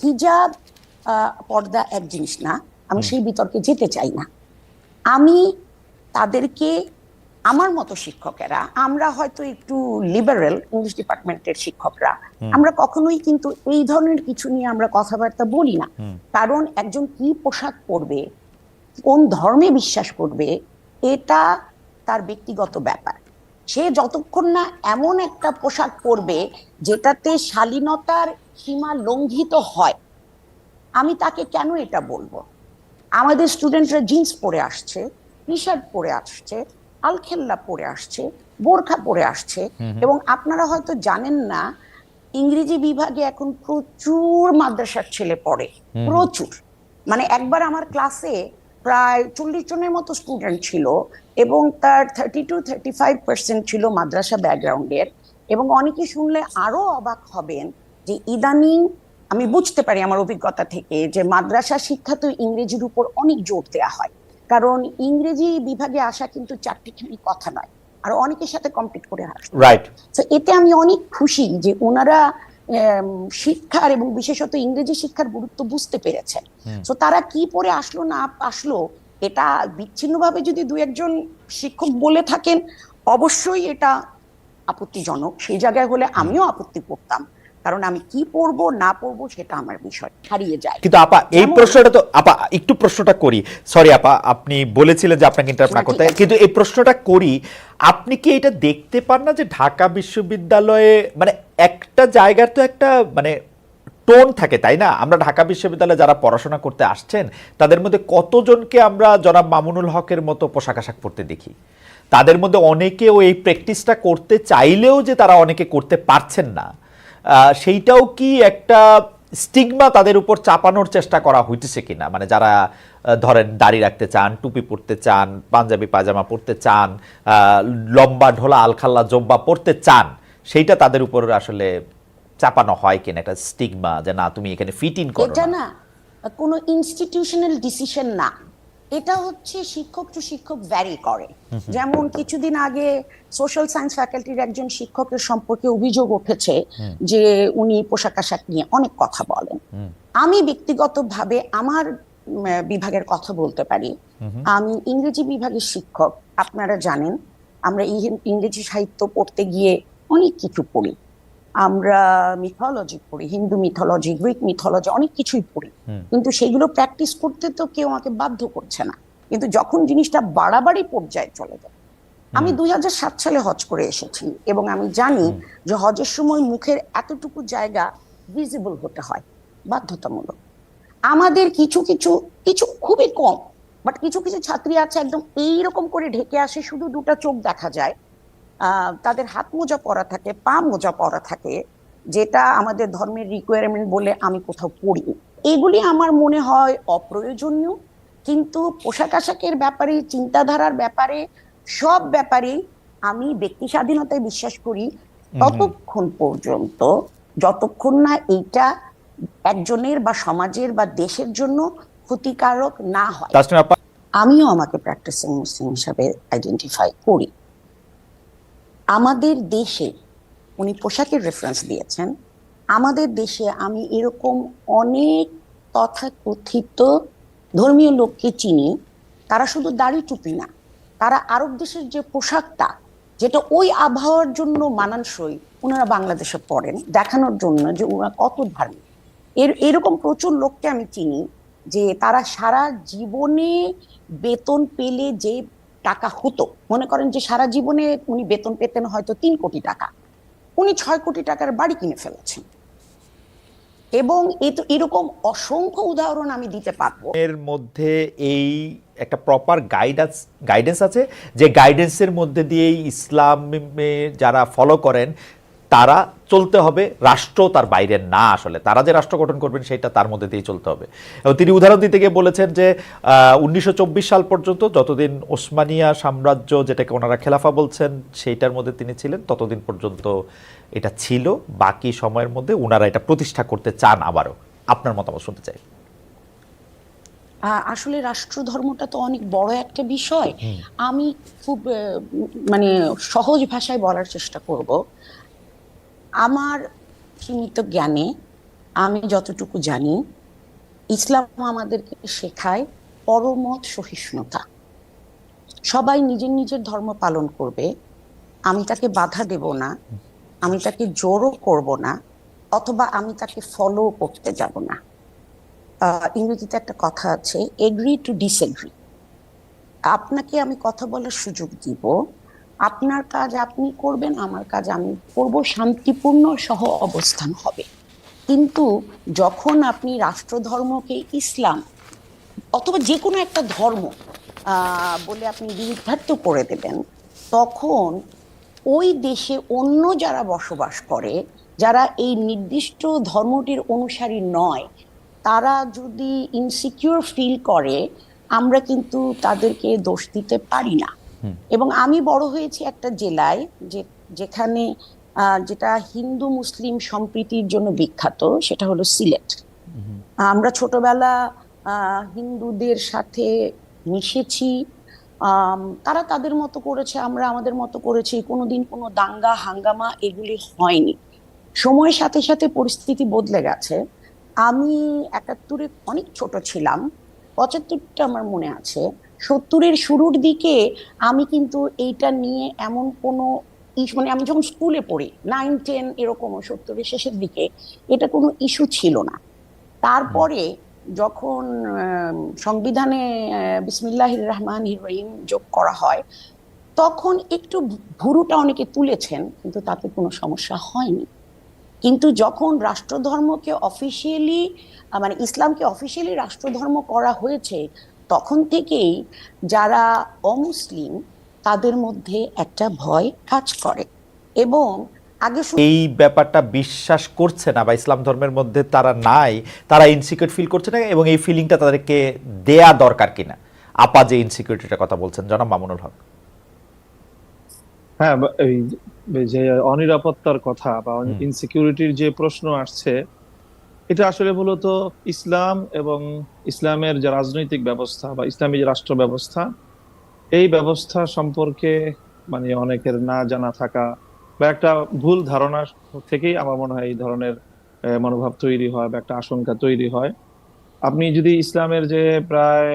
হিজাব পর্দা এক জিনিস না। আমি সেই বিতর্কে যেতে চাই না। আমি তাদেরকে আমার মতো শিক্ষকেরা আমরা হয়তো একটু লিবারেল ইংলিশ ডিপার্টমেন্টের শিক্ষকরা আমরা কখনোই কিন্তু এই ধরনের কিছু নিয়ে আমরা কথাবার্তা বলি না। কারণ একজন কি পোশাক পরবে কোন ধর্মে বিশ্বাস করবে এটা তার ব্যক্তিগত ব্যাপার। সে যতক্ষণ না এমন একটা পোশাক পরবে যেটাতে শালীনতার সীমা লঙ্ঘিত হয়। আমি তাকে কেন এটা বলব? আমাদের স্টুডেন্টরা জিন্স পরে আসছে টি শার্ট পরে আসছে আলখেল্লা পরে আসছে বোরখা পরে আসছে এবং আপনারা হয়তো জানেন না ইংরেজি বিভাগে এখন প্রচুর মাদ্রাসার ছেলে পড়ে প্রচুর। মানে একবার আমার ক্লাসে প্রায় চল্লিশ জনের মতো স্টুডেন্ট ছিল এবং তার thirty two thirty five percent ছিল মাদ্রাসা ব্যাকগ্রাউন্ডের এবং অনেকে শুনলে আরও অবাক হবেন যে ইদানিং আমি বুঝতে পারি আমার অভিজ্ঞতা থেকে যে মাদ্রাসা শিক্ষা তো ইংরেজির উপর অনেক জোর দেওয়া হয়। কারণ ইংরেজি বিভাগে আসা কিন্তু চারটিখানি কথা নয় আর অনেকের সাথে কমপ্লিট করে রাইট তো এতে আমি অনেক খুশি যে ওনারা শিক্ষার এবং বিশেষত ইংরেজি শিক্ষার গুরুত্ব বুঝতে পেরেছেন। তো তারা কি পরে আসলো না আসলো এটা বিচ্ছিন্নভাবে যদি দু একজন শিক্ষক বলে থাকেন অবশ্যই এটা আপত্তিজনক। সেই জায়গায় হলে আমিও আপত্তি করতাম। কারণ আমি কি পড়ব না পড়ব সেটা আমার বিষয় হারিয়ে যায়। কিন্তু আপা এই প্রশ্নটা তো আপা একটু প্রশ্নটা করি। সরি আপা আপনি বলেছিলেন যে আপনাকে ইন্টারাপ্ট না করতে। কিন্তু এই প্রশ্নটা করি আপনি কি এটা দেখতে পান না যে ঢাকা বিশ্ববিদ্যালয়ে মানে একটা জায়গার তো একটা মানে টোন থাকে তাই না? আমরা ঢাকা বিশ্ববিদ্যালয়ে যারা পড়াশোনা করতে আসছেন তাদের মধ্যে কতজনকে আমরা জনাব মামুনুল হকের মতো পোশাক আশাক পরতে দেখি? তাদের মধ্যে অনেকেও এই প্র্যাকটিসটা করতে চাইলেও যে তারা অনেকে করতে পারছেন না। সেইটাও কি একটা স্টিগমা তাদের উপর চাপানোর চেষ্টা করা হইতেছে কিনা? মানে যারা ধরেন দাড়ি রাখতে চান টুপি পরতে চান পাঞ্জাবি পাজামা পরতে চান লম্বা ঢোলা আলখাল্লা জব্বা পরতে চান সেইটা তাদের উপর আসলে চাপানো হয় কিনা? একটা স্টিগমা যে না তুমি এখানে ফিট ইন করো এটা। না। কোনো ইনস্টিটিউশনাল ডিসিশন না। এটা হচ্ছে শিক্ষক টু শিক্ষক ভ্যারি করে। যেমন কিছুদিন আগে সোশ্যাল সায়েন্স ফ্যাকাল্টির একজন শিক্ষকের সম্পর্কে অভিযোগ উঠেছে যে উনি পোশাক আশাক নিয়ে অনেক কথা বলেন। আমি ব্যক্তিগতভাবে আমার বিভাগের কথা বলতে পারি। আমি ইংরেজি বিভাগের শিক্ষক আপনারা জানেন। আমরা ইংরেজি সাহিত্য পড়তে গিয়ে অনেক কিছু পড়ি। আমরা মিথোলজি পড়ি হিন্দু মিথোলজি গ্রিক মিথোলজি অনেক কিছুই পড়ি। কিন্তু সেগুলো প্র্যাকটিস করতে তো কেউ আমাকে বাধ্য করছে না। কিন্তু যখন জিনিসটা বাড়াবাড়ি পর্যায়ে চলে যায় আমি দুই সালে হজ করে এসেছি এবং আমি জানি যে হজের সময় মুখের এতটুকু জায়গা ভিজিবল হতে হয় বাধ্যতামূলক। আমাদের কিছু কিছু কিছু খুবই কম বাট কিছু কিছু ছাত্রী আছে একদম এইরকম করে ঢেকে আসে শুধু দুটো চোখ দেখা যায় তাদের হাত মোজা পরা থাকে পা মোজা পরা থাকে যেটা আমাদের ধর্মের রিকোয়ারমেন্ট বলে আমি কোথাও পড়ি। এগুলি আমার মনে হয় অপ্রয়োজনীয় কিন্তু পোশাক আশাকের ব্যাপারে চিন্তাধারার ব্যাপারে সব ব্যাপারে আমি ব্যক্তি স্বাধীনতায় বিশ্বাস করি ততক্ষণ পর্যন্ত যতক্ষণ না এইটা একজনের বা সমাজের বা দেশের জন্য ক্ষতিকারক না হয়। আমিও আমাকে প্র্যাকটিসিং মুসলিম হিসাবে আইডেন্টিফাই করি। আমাদের দেশে, উনি পোশাকের রেফারেন্স দিয়েছেন, আমাদের দেশে আমি এরকম অনেক তথাকথিত ধর্মীয় লোককে চিনি, তারা শুধু দাড়ি টুপি না, তারা আরব দেশের যে পোশাকটা, যেটা ওই আবহাওয়ার জন্য মানানসই ওনারা বাংলাদেশে পড়েন দেখানোর জন্য যে ওনারা কত ধার্মিক এর, এরকম প্রচুর লোককে আমি চিনি, যে তারা সারা জীবনে বেতন পেলে যে টাকা হতো। মনে করেন যে সারা জীবনে উনি বেতন পেতেন হয়তো তিন কোটি টাকা। উনি ছয় কোটি টাকার বাড়ি কিনে ফেলেছেন। এবং এরকম অসংখ্য উদাহরণ আমি দিতে পারব। এর মধ্যে এই একটা প্রপার গাইডেন্স গাইডেন্স আছে যে গাইডেন্সের মধ্যে দিয়েই ইসলামে যারা ফলো করেন তারা চলতে হবে রাষ্ট্র তার বাইরে না আসলে। তারা যে রাষ্ট্র গঠন করবেন সেটা তার মধ্যে দিয়ে চলতে হবে। এবং তিনি উদাহরণ দিতে গিয়ে বলেছেন যে উনিশশো চব্বিশ সাল পর্যন্ত যতদিন ওসমানিয়া সাম্রাজ্য যেটাকে ওনারা খেলাফা বলছেন সেইটার মধ্যে তিনি ছিলেন ততদিন পর্যন্ত এটা ছিল। বাকি সময়ের মধ্যে ওনারা এটা প্রতিষ্ঠা করতে চান আবারও। আপনার মতামত শুনতে চাই। আসলে রাষ্ট্র ধর্মটা তো অনেক বড় একটা বিষয়। আমি খুব মানে সহজ ভাষায় বলার চেষ্টা করব। আমার সীমিত জ্ঞানে আমি যতটুকু জানি ইসলাম আমাদেরকে শেখায় পরমত সহিষ্ণুতা। সবাই নিজের নিজের ধর্ম পালন করবে, আমি তাকে বাধা দেব না, আমি তাকে জোরও করব না, অথবা আমি তাকে ফলো করতে যাব না। ইংরেজিতে একটা কথা আছে এগ্রি টু ডিসএগ্রি আপনাকে আমি কথা বলার সুযোগ দিব আপনার কাজ আপনি করবেন, আমার কাজ আমি করব। শান্তিপূর্ণ সহ অবস্থান হবে। কিন্তু যখন আপনি রাষ্ট্রধর্মকে ইসলাম অথবা যে কোনো একটা ধর্ম বলে আপনি বিরুদ্ধার্থ করে দেবেন, তখন ওই দেশে অন্য যারা বসবাস করে, যারা এই নির্দিষ্ট ধর্মটির অনুসারী নয়, তারা যদি ইনসিকিউর ফিল করে, আমরা কিন্তু তাদেরকে দোষ দিতে পারি না। এবং আমি বড় হয়েছি একটা জেলায় যে যেখানে যেটা হিন্দু মুসলিম সম্প্রীতির জন্য বিখ্যাত সেটা হলো সিলেট। আমরা ছোটবেলা হিন্দুদের সাথে মিশেছি। তারা তাদের মতো করেছে আমরা আমাদের মতো করেছি। কোনোদিন কোনো দাঙ্গা হাঙ্গামা এগুলি হয়নি। সময়ের সাথে সাথে পরিস্থিতি বদলে গেছে। আমি একাত্তরে অনেক ছোট ছিলাম। পঁচাত্তরটা আমার মনে আছে। সত্তরের শুরুর দিকে আমি কিন্তু এইটা নিয়ে এমন কোনো ইস্যু মানে আমি যখন স্কুলে পড়ি নাইন টেন এরকম সত্তরের শেষের দিকে, এটা কোনো ইস্যু ছিল না। তারপরে যখন সংবিধানে বিসমিল্লাহ রহমান রহিম যোগ করা হয়, তখন একটু ভুরুটা অনেকে তুলেছেন, কিন্তু তাতে কোনো সমস্যা হয়নি। কিন্তু যখন রাষ্ট্রধর্মকে অফিসিয়ালি মানে ইসলামকে অফিসিয়ালি রাষ্ট্রধর্ম করা হয়েছে তখন থেকেই যারা অমুসলিম তাদের মধ্যে একটা ভয় কাজ করে। এবং আগে এই ব্যাপারটা বিশ্বাস করছে না বা ইসলাম ধর্মের মধ্যে তারা নাই তারা ইনসিকিউর ফিল করছে না এবং এই ফিলিংটা তাদেরকে দেয়া দরকার কিনা। আপা যে ইনসিকিউরিটিটার কথা বলছেন জনাব মামুনুল হক। হ্যাঁ এই যে অনিরাপত্তার কথা বা। ইনসিকিউরিটির যে প্রশ্ন আসছে এটা আসলে মূলত ইসলাম এবং ইসলামের যে রাজনৈতিক ব্যবস্থা বা ইসলামী যে রাষ্ট্র ব্যবস্থা, এই ব্যবস্থা সম্পর্কে মানে অনেকের না জানা থাকা বা একটা ভুল ধারণা থেকেই আমার মনে হয় এই ধরনের মনোভাব তৈরি হয় বা একটা আশঙ্কা তৈরি হয়। আপনি যদি ইসলামের যে প্রায়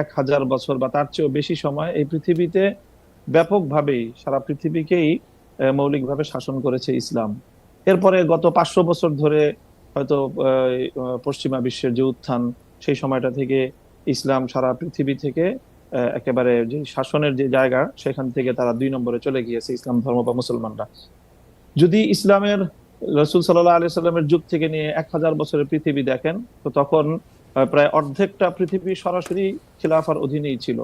এক হাজার বছর বা তার চেয়েও বেশি সময় এই পৃথিবীতে ব্যাপকভাবেই, সারা পৃথিবীকেই মৌলিকভাবে শাসন করেছে ইসলাম, এরপরে গত পাঁচশো বছর ধরে হয়তো পশ্চিমা বিশ্বের যে উত্থান, সেই সময়টা থেকে ইসলাম সারা পৃথিবী থেকে একেবারে যে শাসনের যে জায়গা, সেখান থেকে তারা দুই নম্বরে চলে গিয়েছে ইসলাম ধর্ম বা মুসলমানরা। যদি ইসলামের রসুল সাল্লাহ আলি সাল্লামের যুগ থেকে নিয়ে এক হাজার বছরের পৃথিবী দেখেন, তো তখন প্রায় অর্ধেকটা পৃথিবী সরাসরি খিলাফার অধীনেই ছিল।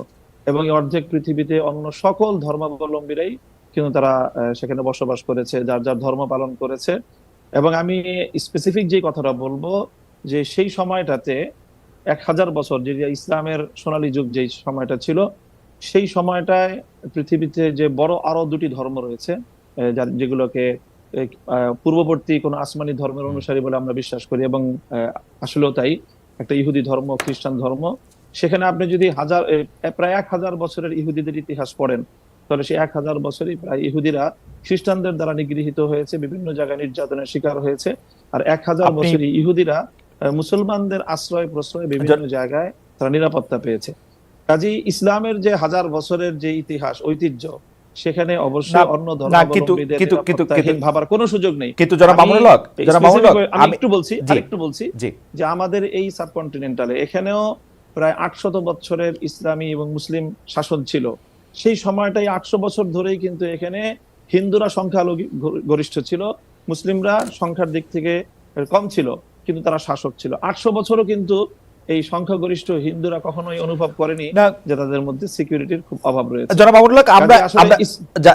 এবং এই অর্ধেক পৃথিবীতে অন্য সকল ধর্মাবলম্বীরাই কিন্তু তারা সেখানে বসবাস করেছে, যার যার ধর্ম পালন করেছে। এবং আমি স্পেসিফিক যে কথাটা বলব যে সেই সময়টাতে এক হাজার বছর যে ইসলামের সোনালী যুগ যে সময়টা ছিল সেই সময়টায় পৃথিবীতে যে বড় আরও দুটি ধর্ম রয়েছে যেগুলোকে পূর্ববর্তী কোন আসমানি ধর্মের অনুসারী বলে আমরা বিশ্বাস করি এবং আসলেও তাই একটা ইহুদি ধর্ম খ্রিস্টান ধর্ম। সেখানে আপনি যদি হাজার প্রায় এক হাজার বছরের ইহুদিদের ইতিহাস পড়েন তাহলে সেই এক হাজার বছরই প্রায় ইহুদিরা খ্রিস্টানদের দ্বারা নিগৃহীত হয়েছে বিভিন্ন জায়গায় নির্যাতনের শিকার হয়েছে। আর এক হাজার বছরই ইহুদিরা মুসলমানদের আশ্রয় প্রশ্রয় বিভিন্ন জায়গায় তারা নিরাপত্তা পেয়েছে। কাজী ইসলামের যে হাজার বছরের যে ইতিহাস ঐতিহ্য সেখানে অবশ্যই অন্য ধর্মাবলম্বীদের ভাবার কোনো সুযোগ নেই। কিন্তু আমি মামুনুল হক জনাব মামুনুল হক আমি আমি একটু বলছি। আরেকটু বলছি যে আমাদের এই সাবকন্টিনেন্টালে এখানেও প্রায় আটশত বছরের ইসলামী এবং মুসলিম শাসন ছিল। সেই সময়টাই আটশো বছর ধরেই কিন্তু এখানে হিন্দুরা সংখ্যালঘু গরিষ্ঠ ছিল, মুসলিমরা সংখ্যার দিক থেকে কম ছিল, কিন্তু তারা শাসক ছিল। আটশো বছরও কিন্তু এই সংখ্যাগরিষ্ঠ হিন্দুরা কখনোই অনুভব করেনি না। যে তাদের মধ্যে সিকিউরিটির খুব অভাব রয়েছে। জনাব আমরা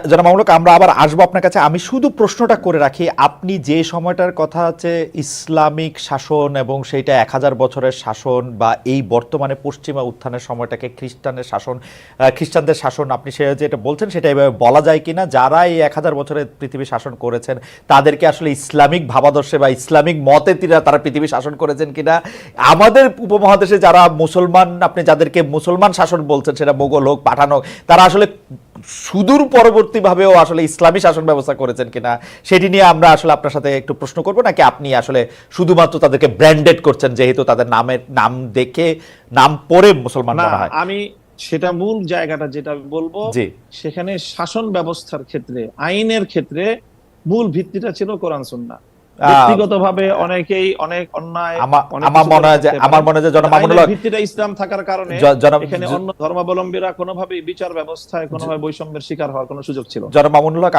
জনাব মামুনুল হক, আমরা আবার আসব আপনার কাছে। আমি শুধু প্রশ্নটা করে রাখি আপনি যে সময়টার কথা আছে ইসলামিক শাসন এবং সেইটা এক হাজার বছরের শাসন বা এই বর্তমানে পশ্চিমা উত্থানের সময়টাকে খ্রিস্টানের শাসন খ্রিস্টানদের শাসন আপনি সে যেটা বলছেন সেটা এভাবে বলা যায় কিনা? যারা এই এক হাজার বছরের পৃথিবী শাসন করেছেন তাদেরকে আসলে ইসলামিক ভাবাদর্শে বা ইসলামিক মতে তিরা পৃথিবী শাসন করেছেন কিনা? আমাদের উপমা উপমহাদেশে যারা মুসলমান আপনি যাদেরকে মুসলমান শাসন বলছেন সেটা মোগল হোক পাঠান হোক তারা আসলে সুদূর পরবর্তীভাবেও আসলে ইসলামী শাসন ব্যবস্থা করেছেন কিনা সেটি নিয়ে আমরা আসলে আপনার সাথে একটু প্রশ্ন করব নাকি আপনি আসলে শুধুমাত্র তাদেরকে ব্র্যান্ডেড করছেন যেহেতু তাদের নামের নাম দেখে নাম পড়ে মুসলমান মনে হয়? আমি সেটা মূল জায়গাটা যেটা বলব সেখানে শাসন ব্যবস্থার ক্ষেত্রে আইনের ক্ষেত্রে মূল ভিত্তিটা ছিল কোরআন সুন্নাহ। ব্যক্তিগতভাবে অনেকেই অনেক অন্যায় আমার মনে হয় যে আমার মনে হয় যে ভিত্তিটা ইসলাম থাকার কারণে এখানে অন্য ধর্মাবলম্বীরা বিচার ব্যবস্থায় কোনোভাবে বৈষম্যের শিকার হওয়ার কোনো সুযোগ ছিল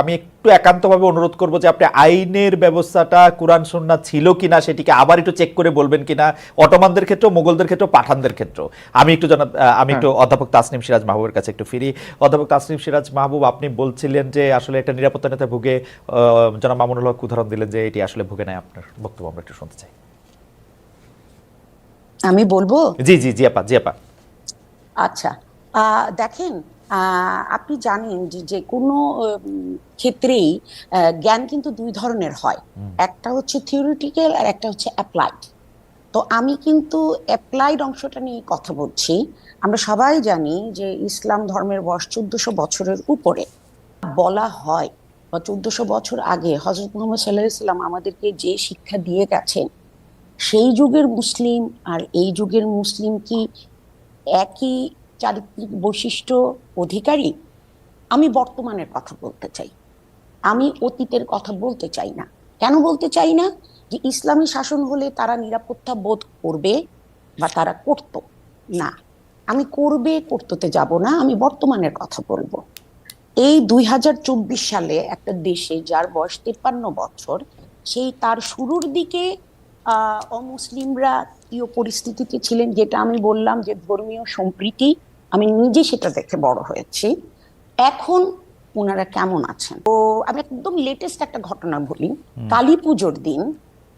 আমি একটু একান্তভাবে অনুরোধ করব যে আপনি আইনের ব্যবস্থাটা কোরআন সুন্নাহ ছিল কিনা সেটিকে আবার একটু চেক করে বলবেন কিনা। অটোমানদের ক্ষেত্রে মোগলদের ক্ষেত্রে পাঠানদের ক্ষেত্রে আমি একটু জনাব আমি একটু অধ্যাপক তাসনিম সিরাজ মাহবুবের কাছে একটু ফিরি। অধ্যাপক তাসনিম সিরাজ মাহবুব আপনি বলছিলেন যে আসলে একটা নিরাপত্তা নেতা ভুগে জনাব মামুনুল হক উদাহরণ দিলেন যে এটি আসলে ভুগে নেয় আপনার বক্তব্য আমরা একটু শুনতে চাই। আমি বলব? জি জি জি আপা জি আপা। আচ্ছা। দেখেন আপনি জানেন যে যে কোনো ক্ষেত্রেই জ্ঞান কিন্তু দুই ধরনের হয়। একটা হচ্ছে থিওরিটিক্যাল আর একটা হচ্ছে অ্যাপ্লাইড তো আমি কিন্তু অ্যাপ্লাইড অংশটা নিয়ে কথা বলছি। আমরা সবাই জানি যে ইসলাম ধর্মের বয়স চোদ্দশো বছরের উপরে বলা হয়। বা চোদ্দশো বছর আগে হজরত মোহাম্মদ সাল্লাহ ইসলাম আমাদেরকে যে শিক্ষা দিয়ে গেছেন, সেই যুগের মুসলিম আর এই যুগের মুসলিম কি একই চারিত্রিক বৈশিষ্ট্য অধিকারী? আমি বর্তমানের কথা বলতে চাই। আমি অতীতের কথা বলতে চাই না। কেন বলতে চাই না? যে ইসলামী শাসন হলে তারা নিরাপত্তা বোধ করবে বা তারা করত। না, আমি করবে, করততে যাব না, আমি বর্তমানের কথা বলব। এই দুই হাজার চব্বিশ সালে একটা দেশে যার বয়স তেপ্পান্ন বছর সেই তার শুরুর দিকে অমুসলিমরা কি পরিস্থিতিতে ছিলেন যেটা আমি বললাম যে ধর্মীয় সম্প্রীতি আমি নিজে সেটা দেখে বড় হয়েছি। এখন ওনারা কেমন আছেন? তো আমি একদম লেটেস্ট একটা ঘটনা বলি। কালী পুজোর দিন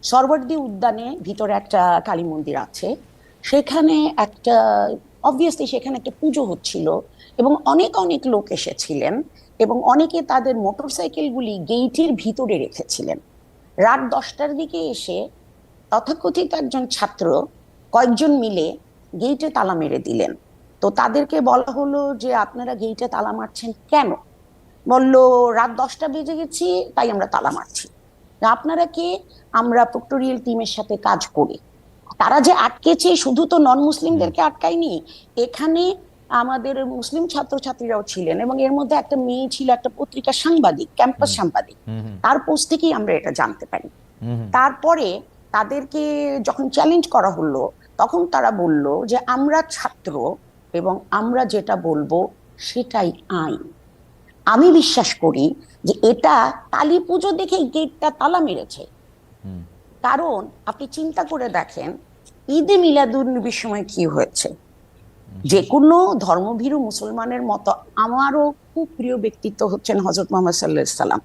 সরবর্দী উদ্যানে ভিতরে একটা কালী মন্দির আছে। সেখানে একটা অবভিয়াসলি সেখানে একটা পুজো হচ্ছিল। এবং অনেক অনেক লোক এসেছিলেন এবং অনেকে তাদের মোটরসাইকেলগুলি গেইটের ভিতরে রেখেছিলেন। রাত দশটার দিকে এসে তথাকথিত একজন ছাত্র কয়েকজন মিলে গেইটে তালা মেরে দিলেন। তো তাদেরকে বলা হলো যে, আপনারা গেইটে তালা মারছেন কেন? বলল, রাত দশটা বেজে গেছি, তাই আমরা তালা মারছি। আপনারা কে? আমরা প্রক্টোরিয়াল টিমের সাথে কাজ করি। তারা যে আটকেছে, শুধু তো নন মুসলিমদেরকে আটকায়নি, এখানে আমাদের মুসলিম ছাত্রছাত্রীরাও ছিলেন এবং এর মধ্যে একটা মেয়ে ছিল একটা পত্রিকা সাংবাদিক ক্যাম্পাস সাংবাদিক। তার পোস্ট থেকেই আমরা এটা জানতে পারি। তারপরে তাদেরকে যখন চ্যালেঞ্জ করা হলো তখন তারা বলল যে আমরা ছাত্র এবং আমরা যেটা বলব সেটাই আইন। আমি বিশ্বাস করি যে এটা কালী পুজো দেখে গেটটা তালা মেরেছে। কারণ আপনি চিন্তা করে দেখেন ঈদে মিলাদুন্নবীর সময় কি হয়েছে? যে কোনো ধর্মভীরু মুসলমানের মতো আমারও খুব প্রিয় ব্যক্তিত্ব হচ্ছেন হজরত মোহাম্মদ সাল্লাহ সাল্লাম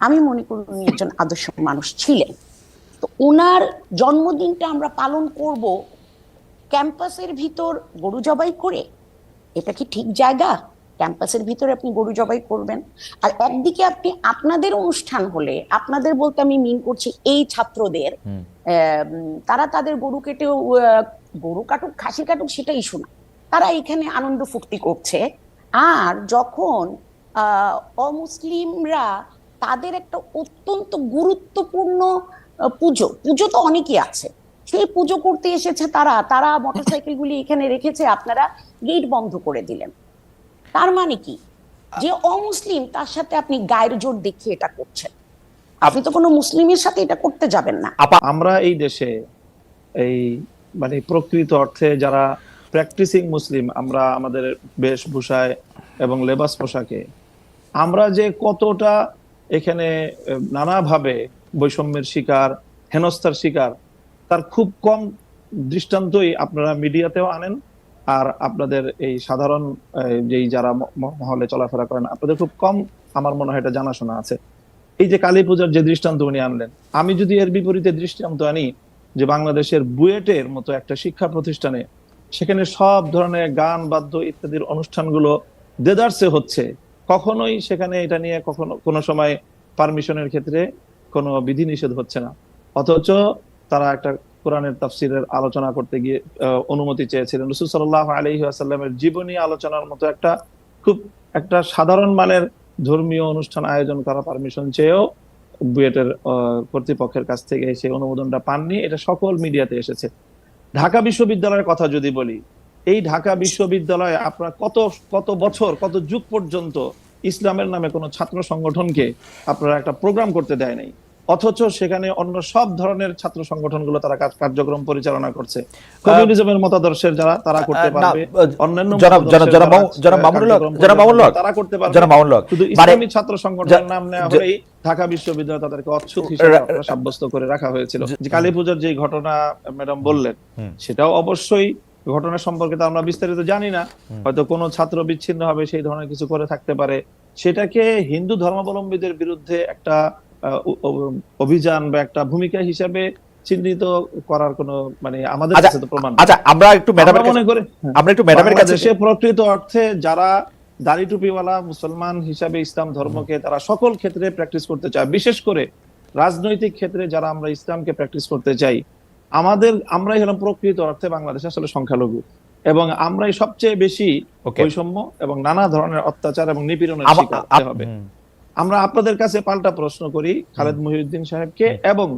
আমি মনে করি উনি একজন আদর্শ মানুষ ছিলেন। তো ওনার জন্মদিনটা আমরা পালন করব ক্যাম্পাসের ভিতর গরু জবাই করে। এটা কি ঠিক জায়গা? ক্যাম্পাসের ভিতরে আপনি গরু জবাই করবেন। আর একদিকে আপনি আপনাদের অনুষ্ঠান হলে আপনাদের বলতে আমি মিন করছি এই ছাত্রদের আহ, তারা তাদের গরু কেটেও আহ, গরু কাটুক খাসি কাটুক সেটা ইস্যু না তারা এখানে আনন্দ ফুর্তি করছে। আর যখন অমুসলিমরা তাদের একটা অত্যন্ত গুরুত্বপূর্ণ পুজো পুজো তো অনেকই আছে। সেই পুজো করতে এসেছে তারা তারা মোটরসাইকেলগুলি এখানে রেখেছে, আপনারা গেট বন্ধ করে দিলেন। তার মানে কি? যে অমুসলিম, তার সাথে আপনি গায়ের জোর দেখিয়ে এটা করছেন। আপনি তো কোনো মুসলিমের সাথে এটা করতে যাবেন না। আমরা এই দেশে এই মানে প্রকৃত অর্থে যারা প্র্যাকটিসিং মুসলিম আমরা আমাদের বেশভূষায় এবং লেবাস পোশাকে, আমরা যে কতটা এখানে নানাভাবে বৈষম্যের শিকার, হেনস্থার শিকার, তার খুব কম দৃষ্টান্তই আপনারা মিডিয়াতেও আনেন, আর আপনাদের এই সাধারণ যেই যারা মহলে চলাফেরা করেন, আপনাদের খুব কম আমার মনে হয় এটা জানাশোনা আছে। এই যে কালী পূজার যে দৃষ্টান্ত উনি আনলেন, আমি যদি এর বিপরীতে দৃষ্টান্ত আনি যে বাংলাদেশের বুয়েটের মতো একটা শিক্ষা প্রতিষ্ঠানে সেখানে সব ধরনের গান, বাদ্য ইত্যাদির অনুষ্ঠানগুলো দেদারসে হচ্ছে। কখনোই সেখানে এটা নিয়ে কখনো, কোনো সময় পারমিশনের ক্ষেত্রে কোনো বিধিনিষেধ হচ্ছে না। অথচ তারা একটা কোরআনের তাফসিরের আলোচনা করতে গিয়ে অনুমতি চেয়েছিলেন। রসুল সাল্লাহ আলহি আসাল্লামের জীবনী আলোচনার মতো একটা খুব একটা সাধারণ মানের ধর্মীয় অনুষ্ঠান আয়োজন করা পারমিশন চেয়েও বুয়েটের কর্তৃপক্ষের কাছ থেকে সেই অনুমোদনটা পাননি। এটা সকল মিডিয়াতে এসেছে। ঢাকা বিশ্ববিদ্যালয়ের কথা যদি বলি, এই ঢাকা বিশ্ববিদ্যালয়ে আপনার কত কত বছর, কত যুগ পর্যন্ত ইসলামের নামে কোনো ছাত্র সংগঠনকে আপনারা একটা প্রোগ্রাম করতে দেয় নাই। অথচ সেখানে অন্য সব ধরনের ছাত্র সংগঠনগুলো তারা কার্যক্রম পরিচালনা করছে। কমিউনিজমের মতাদর্শের যারা তারা করতে পারবে। অন্যান্য যারা, তারা করতে পারবে। জনাব মামুনুল শুধু মানে- ইসলামী ছাত্র সংগঠনের নাম নেওয়া হলেই ঢাকা বিশ্ববিদ্যালয় তাদেরকে অচ্ছুত হিসেবে সাব্যস্ত করে রাখা হয়েছিল। যে কালী পূজার যে ঘটনা ম্যাডাম বললেন সেটাও অবশ্যই ঘটনা সম্পর্কে তো আমরা বিস্তারিত জানি না। হয়তো কোনো ছাত্র বিচ্ছিন্ন হবে সেই ধরনের কিছু করে থাকতে পারে। সেটাকে হিন্দু ধর্মাবলম্বীদের বিরুদ্ধে একটা অভিযান বা একটা ভূমিকা হিসাবে চিহ্নিত করার কোনো মানে আমাদের আচ্ছা, কাছে তো প্রমাণ আচ্ছা আমরা একটু ম্যাডামের মনে করি আমরা একটু ম্যাডামের কাছে বাংলাদেশে প্রকৃত অর্থে যারা দাড়ি টুপিওয়ালা মুসলমান হিসাবে ইসলাম ধর্মকে তারা সকল ক্ষেত্রে প্র্যাকটিস করতে চায় বিশেষ করে রাজনৈতিক ক্ষেত্রে যারা আমরা ইসলামকে প্র্যাকটিস করতে চাই আমাদের আমরাই হলাম প্রকৃত অর্থে বাংলাদেশে আসলে সংখ্যালঘু এবং আমরাই সবচেয়ে বেশি বৈষম্য এবং নানা ধরনের অত্যাচার এবং নিপীড়নের শিকার হবে। আমরা আপনাদের কাছে পাল্টা প্রশ্ন করি খালেদ মহিউদ্দিন সাহেবকে এবং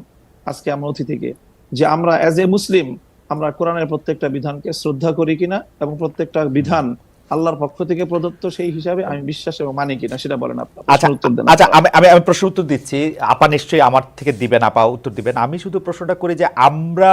আজকে আমরা অতিথিকে যে আমরা অ্যাজ এ মুসলিম আমরা কোরআনের প্রত্যেকটা বিধানকে শ্রদ্ধা করি কিনা এবং প্রত্যেকটা বিধান আল্লাহর পক্ষ থেকে প্রদত্ত সেই হিসাবে আমি বিশ্বাস এবং মানি কিনা সেটা বলেন আপনার আচ্ছা আচ্ছা আমি আমি আমি প্রশ্ন উত্তর দিচ্ছি। আপা নিশ্চয়ই আমার থেকে দিবেন আপা উত্তর দিবেন। আমি শুধু প্রশ্নটা করি যে আমরা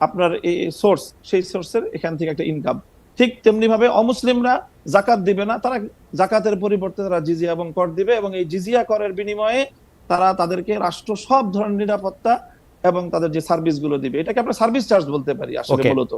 আপনার এই সোর্স সেই সোর্সের এখান থেকে একটা ইনকাম ঠিক তেমনি ভাবে অমুসলিমরা জাকাত দিবে না তারা জাকাতের পরিবর্তে তারা জিজিয়া এবং কর দিবে এবং এই জিজিয়া করের বিনিময়ে তারা তাদেরকে রাষ্ট্র সব ধরনের নিরাপত্তা এবং তাদের যে সার্ভিসগুলো দিবে এটাকে আমরা সার্ভিস চার্জ বলতে পারি আসলে মূলত।